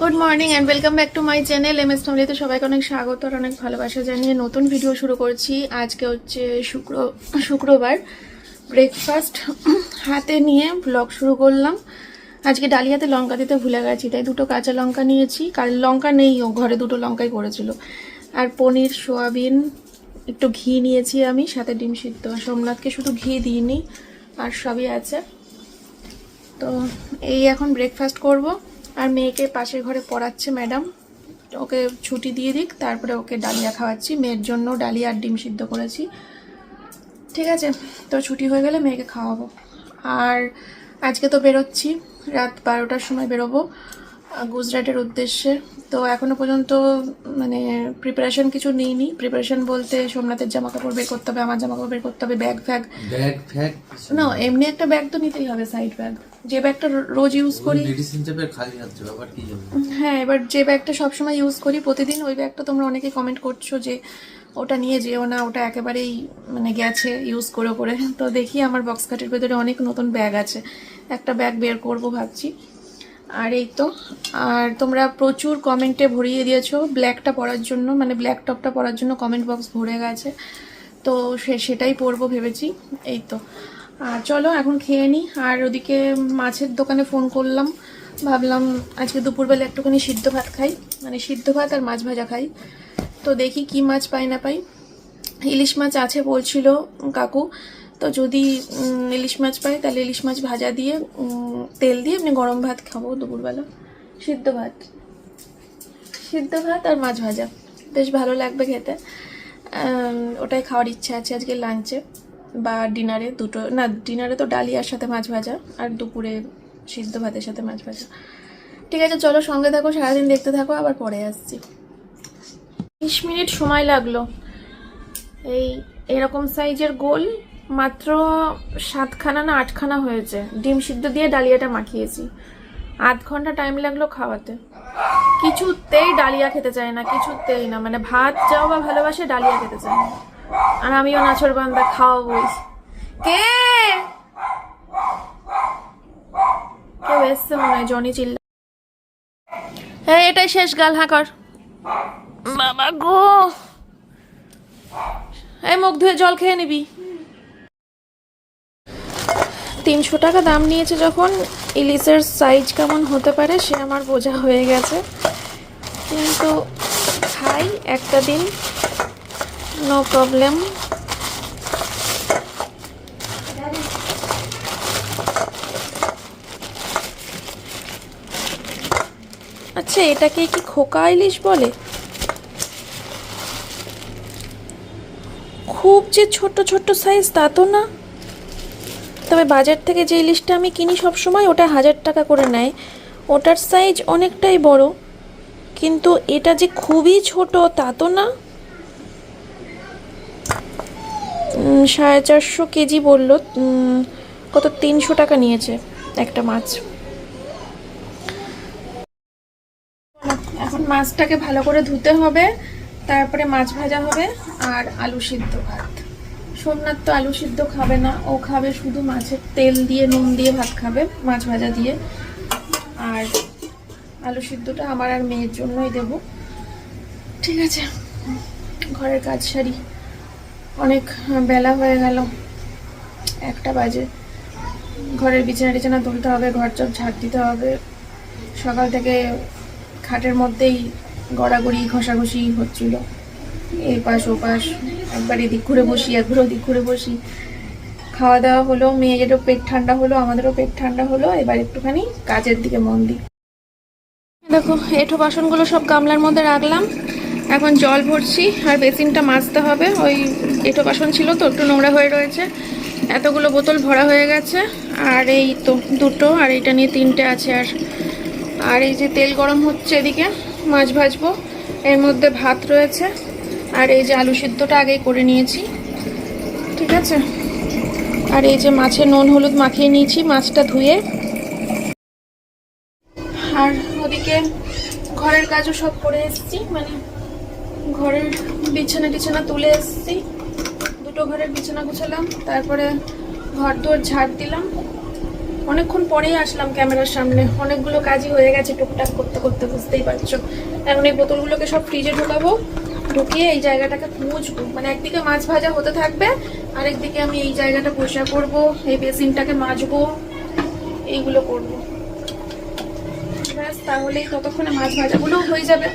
Good morning and welcome back to my channel M S ফ্যামিলিতে সবাইকে অনেক স্বাগত আর অনেক ভালোবাসা জানিয়ে নতুন ভিডিও শুরু করছি। আজকে হচ্ছে শুক্র, শুক্রবার। ব্রেকফাস্ট হাতে নিয়ে ব্লগ শুরু করলাম। আজকে ডালিয়াতে লঙ্কা দিতে ভুলে গেছি, তাই দুটো কাঁচা লঙ্কা নিয়েছি। কাল লঙ্কা নেই ও, ঘরে দুটো লঙ্কাই করেছিল। আর পনির, সোয়াবিন, একটু ঘি নিয়েছি আমি, সাথে ডিম সিদ্ধ। সোমনাথকে শুধু ঘি দিইনি, আর সবই আছে। তো এই এখন ব্রেকফাস্ট করব। আর মেয়েকে পাশের ঘরে পড়াচ্ছে ম্যাডাম। ওকে ছুটি দিয়ে দিক, তারপরে ওকে ডালিয়া খাওয়াচ্ছি। মেয়ের জন্য ডালিয়া আর ডিম সিদ্ধ করেছি। ঠিক আছে, তো ছুটি হয়ে গেলে মেয়েকে খাওয়াবো। আর আজকে তো বেরোচ্ছি, রাত বারোটার সময় বেরোবো। গুজরাটের উদ্দেশ্যে। তো এখনও পর্যন্ত মানে প্রিপারেশন কিছু নিইনি। প্রিপারেশন বলতে সোমনাথের জামা কাপড় বের করতে হবে আমার জামা কাপড় বের করতে হবে ব্যাগ ফ্যাগ। ব্যাগ ফ্যাগ না এমনি একটা ব্যাগ তো নিতেই হবে সাইড ব্যাগ যে ব্যাগটা রোজ ইউজ করি খালি কি হ্যাঁ এবার যে ব্যাগটা সবসময় ইউজ করি প্রতিদিন ওই ব্যাগটা তোমরা অনেকে কমেন্ট করছ যে ওটা নিয়ে যেও না ওটা একেবারেই মানে গেছে ইউজ করে করে। তো দেখি আমার বক্স কাটের ভেতরে অনেক নতুন ব্যাগ আছে। একটা ব্যাগ বের করব ভাবছি। আর এই তো, আর তোমরা প্রচুর কমেন্টে ভরিয়ে দিয়েছ। ব্ল্যাকটা পরার জন্য মানে ব্ল্যাক টপটা পরার জন্য কমেন্ট বক্স ভরে গেছে। তো সে, সেটাই পরবো ভেবেছি, এই তো। আর চলো, এখন খেয়ে নিই আর ওদিকে মাছের দোকানে ফোন করলাম। ভাবলাম আজকে দুপুরবেলা একটুখানি সিদ্ধ ভাত খাই। মানে সিদ্ধ ভাত আর মাছ ভাজা খাই। তো দেখি কি মাছ পাই না পাই। ইলিশ মাছ আছে বলছিল কাকু। তো যদি ইলিশ মাছ পাই, তাহলে ইলিশ মাছ ভাজা দিয়ে তেল দিয়ে এমনি গরম ভাত খাব দুপুরবেলা। সিদ্ধ ভাত। সিদ্ধ ভাত আর মাছ ভাজা। বেশ ভালো লাগবে খেতে। ওটাই খাওয়ার ইচ্ছা আছে আজকে লাঞ্চে বা ডিনারে দুটো, না ডিনারে তো ডালিয়ার সাথে মাছ ভাজা আর দুপুরে সিদ্ধ ভাতের সাথে মাছ ভাজা। ঠিক আছে, চলো সঙ্গে থাকো, সারাদিন দেখতে থাকো, আবার পরে আসছি। বিশ মিনিট সময় লাগল। এই, এরকম সাইজের গোল মাত্র সাতখানা না আটখানা হয়েছে। ডিম সিদ্ধ দিয়ে ডালিয়াটা মাখিয়েছি। আধ ঘণ্টা টাইম লাগল খাওয়াতে। কিছুতেই ডালিয়া খেতে চায় না, কিছুতেই না। মানে ভাত যাও বা ভালোবাসে, ডালিয়া খেতে চায় না। আর আমিও নাছর বান্দা, খাওয়াবই। কে? কেউ এসছে মনে হয়, জনি চিল্লা হ্যাঁ এটাই শেষ গাল হাঁকর বাবা গো! এই মুখ ধুয়ে জল খেয়ে নিবি। তিনশো টাকা দাম নিয়েছে যখন। ইলিশের সাইজ কেমন হতে পারে সে আমার বোঝা হয়ে গেছে। কিন্তু খাই একটা দিন নো প্রবলেম আচ্ছা এটাকে কি খোকা ইলিশ বলে? খুব যে ছোট ছোট সাইজ তা তো না। তবে বাজার থেকে যে ইলিশটা আমি কিনি সব সময় ওটা হাজার টাকা করে নেয়। ওটার সাইজ অনেকটাই বড়। কিন্তু এটা যে খুবই ছোট, তা তো না। সাড়ে চারশো কেজি বলল কত, তিনশো টাকা নিয়েছে একটা মাছ। এখন মাছটাকে ভালো করে ধুতে হবে, তারপরে মাছ ভাজা হবে আর আলু সিদ্ধ ভাত। সোমনাথ তো আলু সিদ্ধ খাবে না। ও খাবে শুধু মাছের তেল দিয়ে, নুন দিয়ে ভাত খাবে, মাছ ভাজা দিয়ে। আর আলু সিদ্ধটা আমার আর মেয়ের জন্যই দেব। ঠিক আছে, ঘরের কাজ সারি। অনেক বেলা হয়ে গেল। একটা বাজে। ঘরের বিছানা টিছানা তুলতে হবে, ঘর চপ ঝাড় দিতে হবে। সকাল থেকে খাটের মধ্যেই গড়াগড়ি, ঘষাঘষি হচ্ছিল। এই পাশ ও পাশ একবার এদিক ঘুরে বসি একবার ওদিক ঘুরে বসি। খাওয়া দাওয়া হলো মেয়েদেরও পেট ঠান্ডা হলো, আমাদেরও পেট ঠান্ডা হলো, এবার একটুখানি কাজের দিকে মন দিই। দেখো, এঁঠো বাসনগুলো সব গামলার মধ্যে রাখলাম। এখন জল ভরছি, আর বেসিনটা মাজতে হবে। ওই এঁঠো বাসন ছিল তো, একটু নোংরা হয়ে রয়েছে। এতগুলো বোতল ভরা হয়ে গেছে, আর এই তো দুটো, আর এটা নিয়ে তিনটে আছে। আর আর এই যে তেল গরম হচ্ছে এদিকে, মাছ ভাজবো। এর মধ্যে ভাত রয়েছে। আর এই যে আলু সিদ্ধটা আগেই করে নিয়েছি। ঠিক আছে? আর এই যে মাছের নুন হলুদ মাখিয়ে নিয়েছি, মাছটা ধুয়ে। আর ওদিকে ঘরের কাজও সব করে এসেছি মানে ঘরের বিছানা টিছানা তুলে এসেছি। দুটো ঘরের বিছানা গুছালাম, তারপরে ঘর দুয়ার ঝাড় দিলাম। অনেকক্ষণ পরেই আসলাম ক্যামেরার সামনে। অনেকগুলো কাজই হয়ে গেছে টুকটাক করতে করতে, বুঝতেই পারছ। এখন এই বোতলগুলোকে সব ফ্রিজে ঢোকাবো। ঢুকিয়ে এই জায়গাটাকে মুছবো মানে একদিকে মাছ ভাজা হতে থাকবে, আরেকদিকে আমি এই জায়গাটা পরিষ্কার করব, এই বেসিনটাকে মাজবো, এইগুলো করব। ব্যাস, তাহলেই ততক্ষণে মাছ ভাজাগুলোও হয়ে যাবে।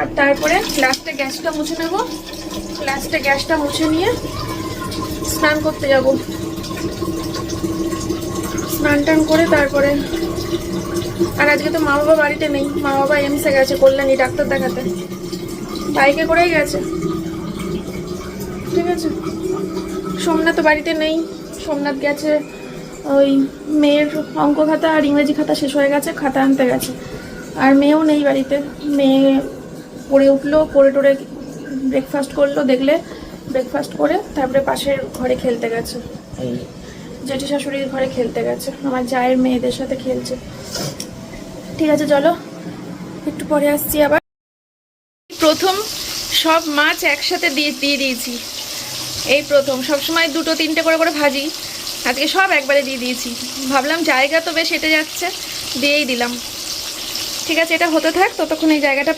আর তারপরে লাস্টে গ্যাসটা মুছে নেব। লাস্টে গ্যাসটা মুছে নিয়ে স্নান করতে যাব। স্নান টান করে তারপরে আর আজকে তো মা বাবা বাড়িতে নেই, মা বাবা এমসে গেছে, কল্যাণী ডাক্তার দেখাতে। বাইকে করেই গেছে। ঠিক আছে। সোমনাথ তো বাড়িতে নেই। সোমনাথ গেছে ওই মেয়ের অঙ্ক খাতা আর ইংরেজি খাতা শেষ হয়ে গেছে খাতা আনতে গেছে। আর মেয়েও নেই বাড়িতে। মেয়ে পড়ে উঠল পড়ে টোড়ে ব্রেকফাস্ট করল দেখলে ব্রেকফাস্ট করে তারপরে পাশের ঘরে খেলতে গেছে। এই জেঠি শাশুড়ির ঘরে খেলতে গেছে। আমার জায়ের মেয়েদের সাথে খেলছে। ঠিক আছে চলো। একটু পরে আসছি আবার। প্রথম সব মাছ একসাথে দিয়ে দিয়ে দিয়েছি। এই প্রথম সব সময় দুটো, তিনটে করে করে ভাজি। আজকে সব একবারে দিয়ে দিয়েছি। ভাবলাম জায়গা তো বেশ এটে যাচ্ছে, দিয়েই দিলাম। ঠিক আছে, এটা হতে থাক, ততক্ষণ এই জায়গাটা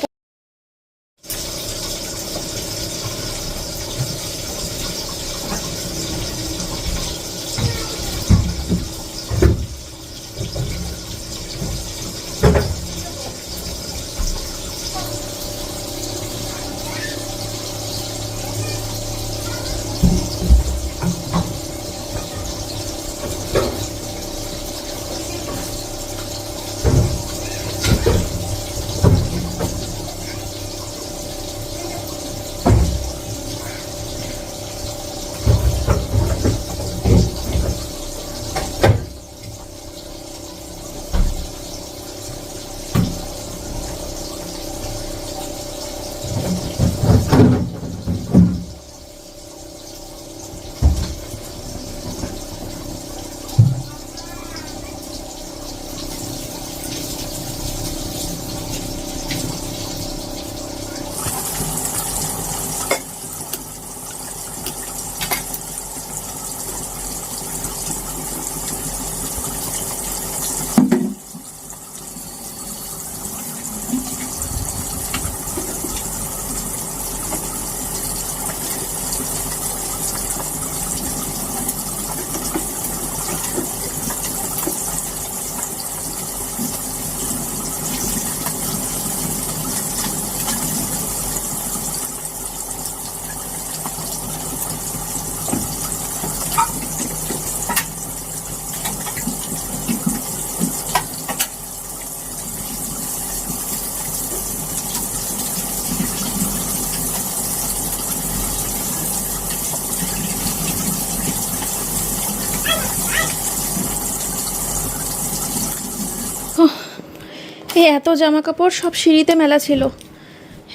এত জামা কাপড় সব সিঁড়িতে মেলা ছিল।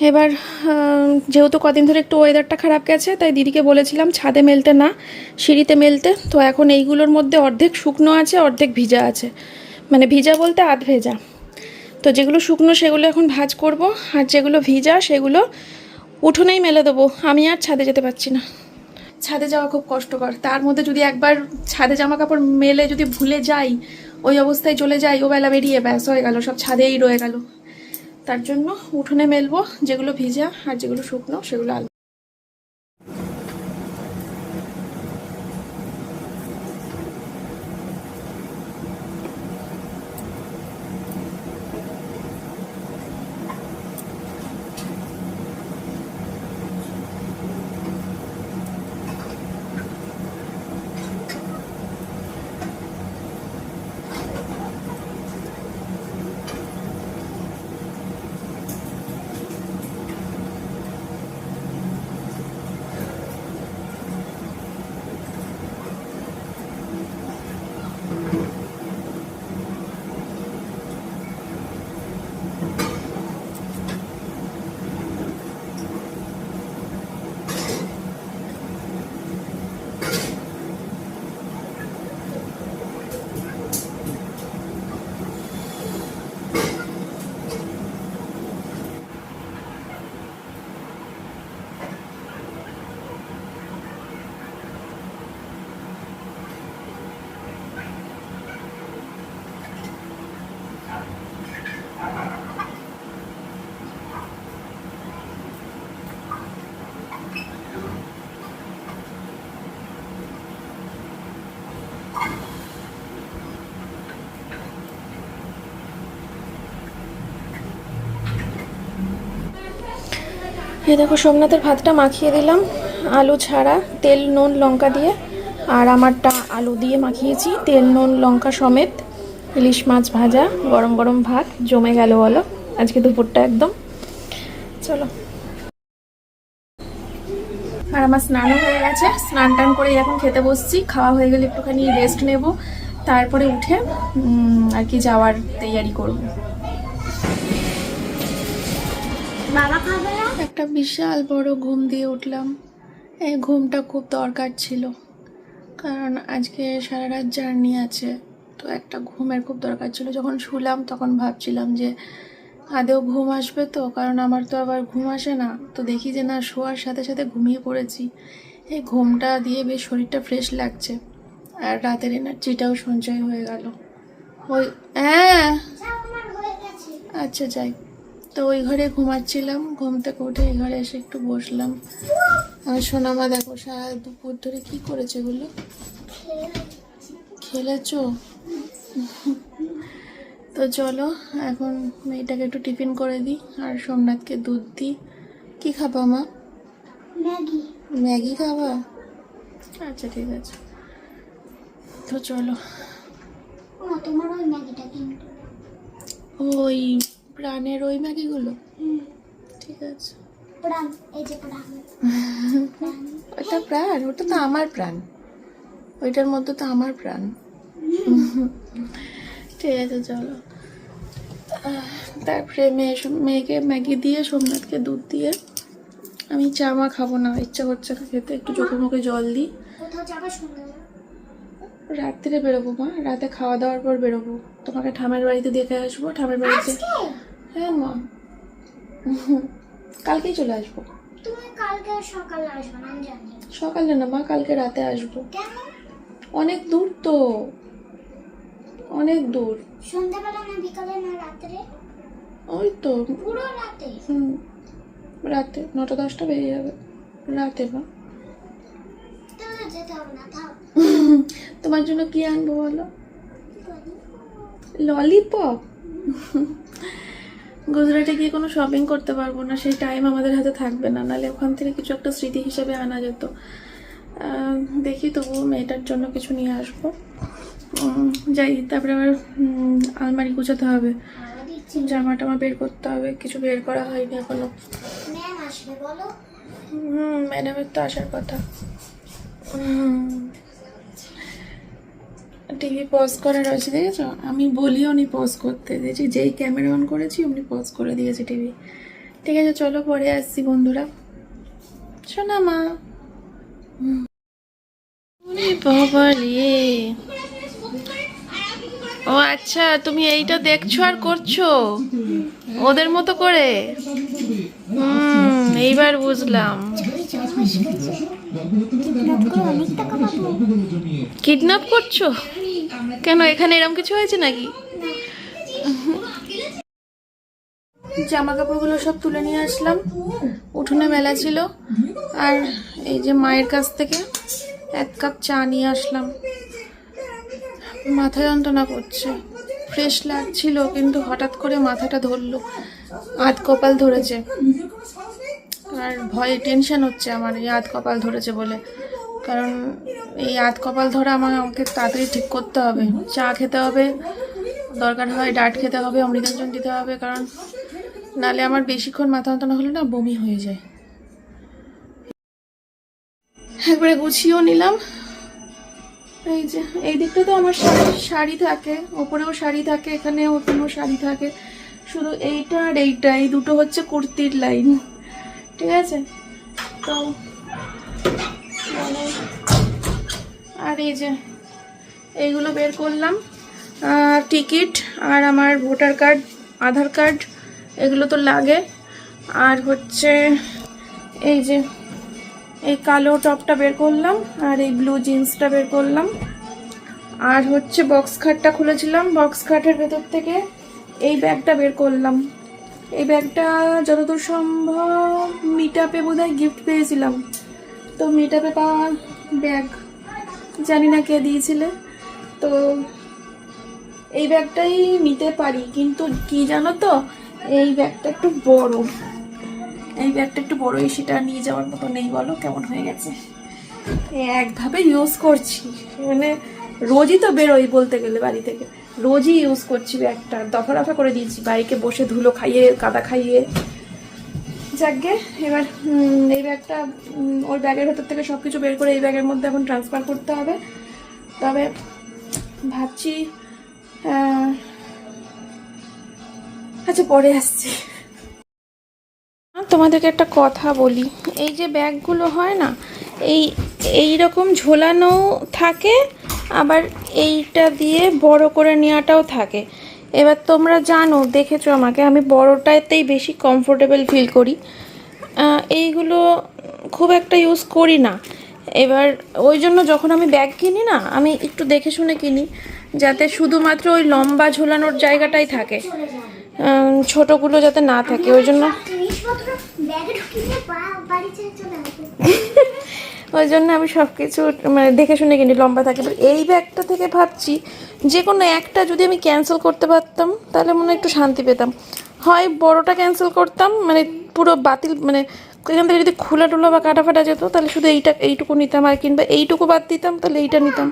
এবার যেহেতু কদিন ধরে একটু ওয়েদারটা খারাপ গেছে, তাই দিদিকে বলেছিলাম ছাদে মেলতে না, সিঁড়িতে মেলতে। তো এখন এইগুলোর মধ্যে অর্ধেক শুকনো আছে, অর্ধেক ভিজা আছে। মানে ভিজা বলতে আধ ভেজা। তো যেগুলো শুকনো, সেগুলো এখন ভাজ করব। আর যেগুলো ভিজা, সেগুলো উঠোনেই মেলে দেবো। আমি আর ছাদে যেতে পারছি না। ছাদে যাওয়া খুব কষ্টকর। তার মধ্যে যদি একবার ছাদে জামা কাপড় মেলে যদি ভুলে যাই, ওই অবস্থায় চলে যাই, ও বেলা বেরিয়ে ব্যাস হয়ে গেল, সব ছাদেই রয়ে গেল। তার জন্য উঠোনে মেলবো যেগুলো ভিজা আর যেগুলো শুকনো, সেগুলো এ দেখো, সোমনাথের ভাতটা মাখিয়ে দিলাম। আলু ছাড়া, তেল, নুন, লঙ্কা দিয়ে। আর আমারটা আলু দিয়ে মাখিয়েছি, তেল, নুন, লঙ্কা সমেত। ইলিশ মাছ ভাজা, গরম গরম ভাত, জমে গেল বলো। আজকে দুপুরটা একদম। চলো। আর আমার স্নানও হয়ে গেছে। স্নান টান করে এখন খেতে বসছি। খাওয়া হয়ে গেলে একটুখানি রেস্ট নেব। তারপরে উঠে আর কি যাওয়ার তৈয়ারি করব। একটা বিশাল বড় ঘুম দিয়ে উঠলাম। এই ঘুমটা খুব দরকার ছিল। কারণ আজকে সারা রাত জার্নি আছে তো একটা ঘুমের খুব দরকার ছিল। যখন শুলাম তখন ভাবছিলাম যে আদেও ঘুম আসবে তো কারণ আমার তো আবার ঘুম আসে না। তো দেখি যে না শোয়ার সাথে সাথে ঘুমিয়ে পড়েছি। এই ঘুমটা দিয়ে বেশ শরীরটা ফ্রেশ লাগছে। আর রাতের এনার্জিটাও সঞ্চয় হয়ে গেল। ওই হ্যাঁ। আচ্ছা যাই। তো ওই ঘরে ঘুমাচ্ছিলাম। ঘুম থেকে উঠে এই ঘরে এসে একটু বসলাম। আর সোনামা দেখো সারা দুপুর ধরে কি করেছে বলো? খেলেছ? তো চলো এখন মেয়েটাকে একটু টিফিন করে দিই। আর সোমনাথকে দুধ দিই। কি খাবা মা? ম্যাগি। ম্যাগি খাবা? আচ্ছা ঠিক আছে। তো চলো। তোমার ওই ম্যাগিটা কিন্তু। ওই প্রাণের ওই ম্যাগিগুলো? ঠিক আছে। প্রাণ এই যে প্রাণ। ওটা প্রাণ? ওটা তো আমার প্রাণ। ওইটার মধ্যে তো আমার প্রাণ। ঠিক আছে চলো। তারপরে মেয়ে মেয়েকে ম্যাগি দিয়ে সোমনাথকে দুধ দিয়ে আমি চা মা খাব না ইচ্ছা করছে না খেতে। একটু চোখে মুখে জল দিই। রাত্রিরে বেরোবো মা। রাতে খাওয়া দাওয়ার পর বেরোবো। তোমাকে ঠামের বাড়িতে দেখে আসব। ঠামের বাড়িতে হ্যাঁ মা। কালকেই চলে আসব। তুমি কালকে সকালে আসবে না জানি। সকালে না মা কালকে রাতে আসব। কেন? অনেক দূর তো। অনেক দূর। সন্ধ্যাবেলা না বিকালে না রাত্রে? ওই তো। পুরো রাতে? হুম। রাতে নটা দশটা বেরিয়ে যাবে। রাতে থাক। তোমার জন্য কি আনব বলো? ললিপপ? গুজরাটে গিয়ে কোনো শপিং করতে পারব না সেই টাইম আমাদের হাতে থাকবে না। নাহলে ওখান থেকে কিছু একটা স্মৃতি হিসেবে আনা যেত। দেখি তবুও মেয়েটার জন্য কিছু নিয়ে আসব। যাই তারপরে আবার আলমারি গুছাতে হবে। জামা টামা বের করতে হবে কিছু বের করা হয়নি এখনও। আসবে হুম ম্যাডামের তো আসার কথা। টিভি পজ করা রয়েছে দেখেছ? আমি বলি উনি পজ করতে। দেখছি যেই ক্যামেরা অন করেছি অমনি পজ করে দিয়েছে টিভি ঠিক আছে চলো পরে আসছি বন্ধুরা। শোনা মা। ও আচ্ছা তুমি এইটা দেখছ আর করছ? ওদের মতো করে? হুম এইবার বুঝলাম। কিডন্যাপ করছ? কেন, এখানে এরকম কিছু হয়েছে নাকি? জামা কাপড়গুলো সব তুলে নিয়ে আসলাম। উঠোনে মেলা ছিল। আর এই যে মায়ের কাছ থেকে এক কাপ চা নিয়ে আসলাম। মাথা যন্ত্রণা করছে। ফ্রেশ লাগছিল, কিন্তু হঠাৎ করে মাথাটা ধরলো। আধ কপাল ধরেছে। আর ভয়ে টেনশন হচ্ছে আমার, এই আধ কপাল ধরেছে বলে। কারণ এই আধ কপাল ধরা আমাকে তাড়াতাড়ি ঠিক করতে হবে। চা খেতে হবে, দরকার হয় ডাট খেতে হবে, অমৃতাঞ্জন দিতে হবে, কারণ নালে আমার বেশিক্ষণ মাথা যন্ত্রণা হলে না বমি হয়ে যায়। একবারে গুছিয়েও নিলাম। এই যে, এই দিকটা তো আমার শাড়ি শাড়ি থাকে, ওপরেও শাড়ি থাকে এখানে ওখানেও শাড়ি থাকে। শুধু এইটা আর এইটা, এই দুটো হচ্ছে কুর্তির লাইন। ঠিক আছে? তো মানে আর এই যে, এইগুলো বের করলাম। টিকিট আর আমার ভোটার কার্ড, আধার কার্ড, এগুলো তো লাগে। আর হচ্ছে এই যে, এই কালো টপটা বের করলাম আর এই ব্লু জিন্সটা বের করলাম। আর হচ্ছে বক্স খাটটা খুলেছিলাম। বক্স খাটের ভেতর থেকে এই ব্যাগটা বের করলাম। এই ব্যাগটা যতদূর সম্ভব মিট আপে বোধহয় গিফট পেয়েছিলাম। তো মিটাপে পাওয়া ব্যাগ, জানি না কে দিয়েছিলে। তো এই ব্যাগটাই নিতে পারি, কিন্তু কি জানো তো, এই ব্যাগটা একটু বড়। এই ব্যাগটা একটু বড়ই, সেটা নিয়ে যাওয়ার মতো নেই, বলো কেমন হয়ে গেছে? একভাবে ইউজ করছি মানে রোজই তো বেরোই বলতে গেলে বাড়ি থেকে। রোজই ইউজ করছি ব্যাগটা, দফা রফা করে দিয়েছি, বাইকে বসে ধুলো খাইয়ে, কাদা খাইয়ে। যাকগে। এবার এই ব্যাগটা ওই ব্যাগের ভেতর থেকে সব কিছু বের করে এই ব্যাগের মধ্যে এখন ট্রান্সফার করতে হবে। তবে ভাবছি আচ্ছা পরে আসছি। তোমাদেরকে একটা কথা বলি। এই যে ব্যাগগুলো হয় না, এই এই রকম ঝোলানো থাকে, আবার এইটা দিয়ে বড় করে নেওয়াটাও থাকে। এবার তোমরা জানো দেখেছ আমাকে আমি বড়টাতেই বেশি কমফোর্টেবল ফিল করি। এইগুলো খুব একটা ইউজ করি না। এবার ওই জন্য যখন আমি ব্যাগ কিনি না আমি একটু দেখে শুনে কিনি যাতে শুধুমাত্র ওই লম্বা ঝোলানোর জায়গাটাই থাকে। ছোটগুলো যাতে না থাকে ওই জন্য ওই জন্য আমি সব কিছু মানে দেখে শুনে কিনি লম্বা থাকে। এই ব্যাগটা থেকে ভাবছি যে কোনো একটা যদি আমি ক্যান্সেল করতে পারতাম তাহলে মনে একটু শান্তি পেতাম। হয় বড়টা ক্যান্সেল করতাম মানে পুরো বাতিল মানে এখান থেকে যদি খোলা টোলা বা কাটা ফাটা যেত তাহলে শুধু এইটা এইটুকু নিতাম আর কিংবা এইটুকু বাদ দিতাম তাহলে এইটা নিতাম।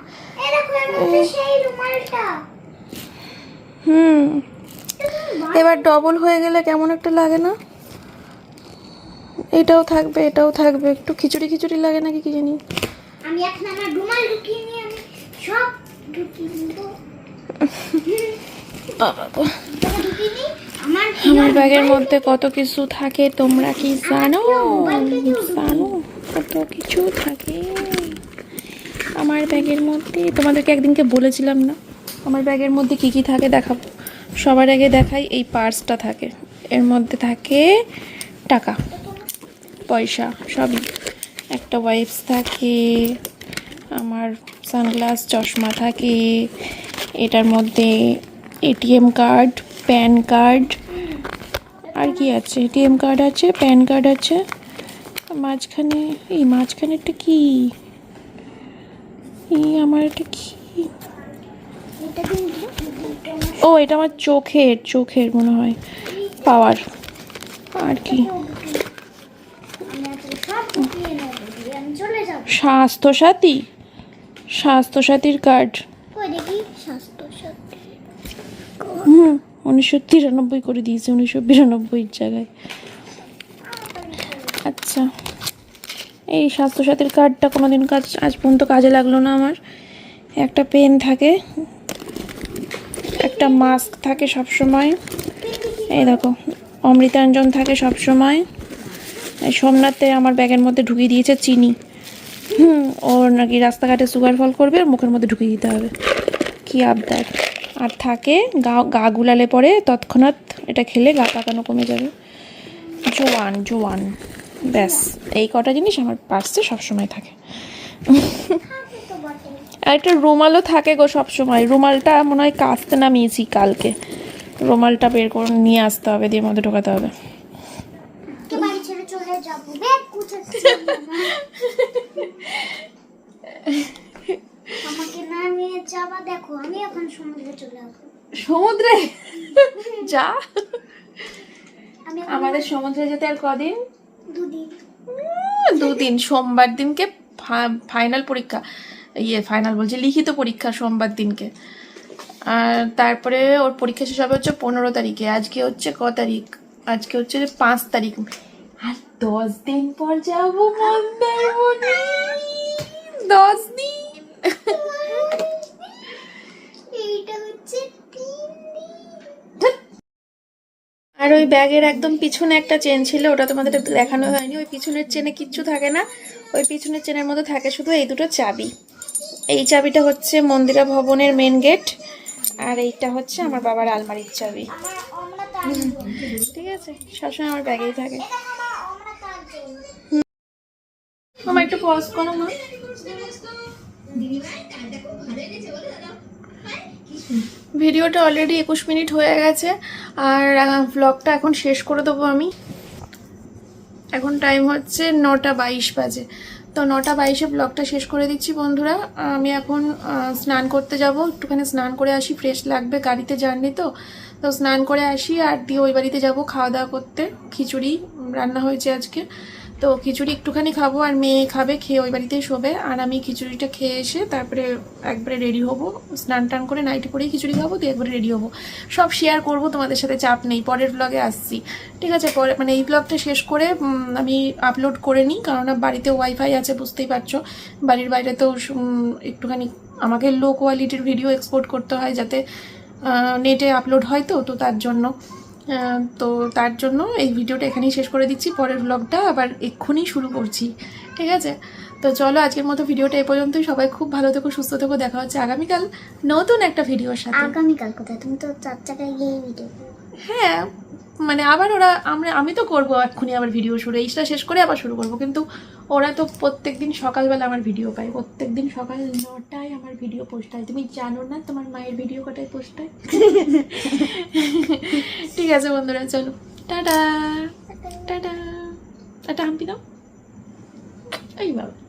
হুম। এবার ডবল হয়ে গেলে কেমন একটা লাগে না? এটাও থাকবে এটাও থাকবে। একটু খিচুড়ি খিচুড়ি লাগে নাকি কি জানি? আমি এখন আমার রুমাল ঢুকিয়ে নিয়ে আমি সব ঢুকিয়ে নিব বাবা গো। তোকে ঢুকিয়ে নিই আমার আমার ব্যাগের মধ্যে কত কিছু থাকে তোমরা কি জানো? জানো কত কিছু থাকে। আমার ব্যাগের মধ্যে তোমাদেরকে একদিনকে বলেছিলাম না আমার ব্যাগের মধ্যে কি কি থাকে দেখাবো? সবার আগে দেখাই এই পার্সটা থাকে। এর মধ্যে থাকে টাকা। পয়সা, সবই। একটা ওয়াইপস থাকে, আমার সানগ্লাস চশমা থাকে, এটার মধ্যে এটিএম কার্ড প্যান কার্ড আর কি আছে? এটিএম কার্ড আছে প্যান কার্ড আছে। মাঝখানে, এই মাঝখানে একটা কি? এই আমার একটা কি? ও, এটা আমার চোখের চোখের মনে হয় পাওয়ার আর কি আমি আজকে সব ঢুকিয়ে নেব দিয়ে আমি চলে যাব স্বাস্থ্যসাথী। স্বাস্থ্যসাথীর কার্ড। স্বাস্থ্য সাথী হুম উনিশশো তিরানব্বই করে দিয়েছে উনিশশো বিরানব্বইয়ের জায়গায়। আচ্ছা এই স্বাস্থ্যসাথীর কার্ডটা কোনো দিন কাজ আজ পর্যন্ত কাজে লাগল না আমার। একটা পেন থাকে একটা মাস্ক থাকে সব সময় এই দেখো অমৃতাঞ্জন থাকে সব সময় এই সোমনাথে আমার ব্যাগের মধ্যে ঢুকিয়ে দিয়েছে চিনি। হুম, ওর নাকি রাস্তাঘাটে সুগার ফল করবে মুখের মধ্যে ঢুকিয়ে দিতে হবে। কি আবদার। আর থাকে, গা গা গুলালে পরে তৎক্ষণাৎ এটা খেলে গা পাকানো কমে যাবে। জোয়ান জোয়ান। ব্যাস, এই কটা জিনিস আমার পার্সে সবসময় থাকে। আর একটা রুমালও থাকে গো সবসময়। রুমালটা মনে হয় কাচতে নামিয়েছি কালকে। রুমালটা বের করে নিয়ে আসতে হবে, দিয়ে মধ্যে ঢোকাতে হবে। আমাকে না নিয়ে যাবা দেখো আমি এখন সমুদ্রে চলে আসব। সমুদ্রে? যা। আমাদের সমুদ্রে যেতে আর কদিন? দুদিন। দুদিন। সোমবার দিনকে ফাইনাল পরীক্ষা। ইয়ে ফাইনাল বলছি লিখিত পরীক্ষা সোমবার দিনকে। আর তারপরে ওর পরীক্ষা শেষ হবে হচ্ছে পনেরো তারিখে। আজকে হচ্ছে ক তারিখ? আজকে হচ্ছে পাঁচ তারিখ। দশ দিন পর যাব মন্দারমণি। দশ দিন। আর ওই ব্যাগের একদম পিছনে একটা চেন ছিল ওটা তোমাদের দেখানো হয়নি। ওই পিছনের চেনে কিচ্ছু থাকে না। ওই পিছনের চেনের মধ্যে থাকে শুধু এই দুটো চাবি। এই চাবিটা হচ্ছে মন্দিরা ভবনের মেন গেট আর এইটা হচ্ছে আমার বাবার আলমারির চাবি। ঠিক আছে সবসময় আমার ব্যাগেই থাকে এটা আমার আমরা তার জন্য আমার একটু পজ করো মা। ভিডিওটা অলরেডি একুশ মিনিট হয়ে গেছে, আর ব্লগটা এখন শেষ করে দেবো আমি। এখন টাইম হচ্ছে নটা বাইশ বাজে। তো নটা বাইশে ব্লগটা শেষ করে দিচ্ছি বন্ধুরা। আমি এখন স্নান করতে যাব। একটুখানি স্নান করে আসি ফ্রেশ লাগবে, গাড়িতে জার্নি তো। তো স্নান করে আসি আর দিয়ে ওই বাড়িতে যাব খাওয়া দাওয়া করতে। খিচুড়ি রান্না হয়েছে আজকে। তো খিচুড়ি একটুখানি খাব আর মেয়ে খাবে, খেয়ে ওই বাড়িতেই শোবে। আর আমি খিচুড়িটা খেয়ে এসে তারপরে একবারে রেডি হব। স্নান টান করে নাইটি পরেই খিচুড়ি খাব, দিয়ে একবারে রেডি হব। সব শেয়ার করব, তোমাদের সাথে চাপ নেই, পরের ব্লগে আসছি। ঠিক আছে, পরে মানে এই ব্লগটা শেষ করে আমি আপলোড করে নিই কারণ বাড়িতে ওয়াইফাই আছে, বুঝতেই পারছ। বাড়ির বাইরে তো একটুখানি আমাকে লো কোয়ালিটির ভিডিও এক্সপোর্ট করতে হয়, যাতে নেটে আপলোড হয় তো তো তার জন্য। তো তার জন্য এই ভিডিওটা এখানেই শেষ করে দিচ্ছি পরের ব্লগটা আবার এক্ষুনি শুরু করছি ঠিক আছে? তো চলো আজকের মতো ভিডিওটা এ পর্যন্তই সবাই খুব ভালো থেকো সুস্থ থেকো দেখা হচ্ছে আগামীকাল নতুন একটা ভিডিওর সাথে। আগামীকাল কোথায়? তুমি তো চার চাকায় গিয়ে ভিডিও হ্যাঁ মানে আবার ওরা আমরা, আমি তো করব এক্ষুনি আবার ভিডিও শুরু এইটা শেষ করে আবার শুরু করব। কিন্তু ওরা তো প্রত্যেক দিন সকালবেলা আমার ভিডিও পায়। প্রত্যেক দিন সকাল নটায় আমার ভিডিও পোস্ট হয়। তুমি জানো না তোমার মায়ের ভিডিও কটায় পোস্ট হয়? ঠিক আছে বন্ধুরা, চলো। টাটা। টাটা। একটা হাম্পি দাও। এই বাবা।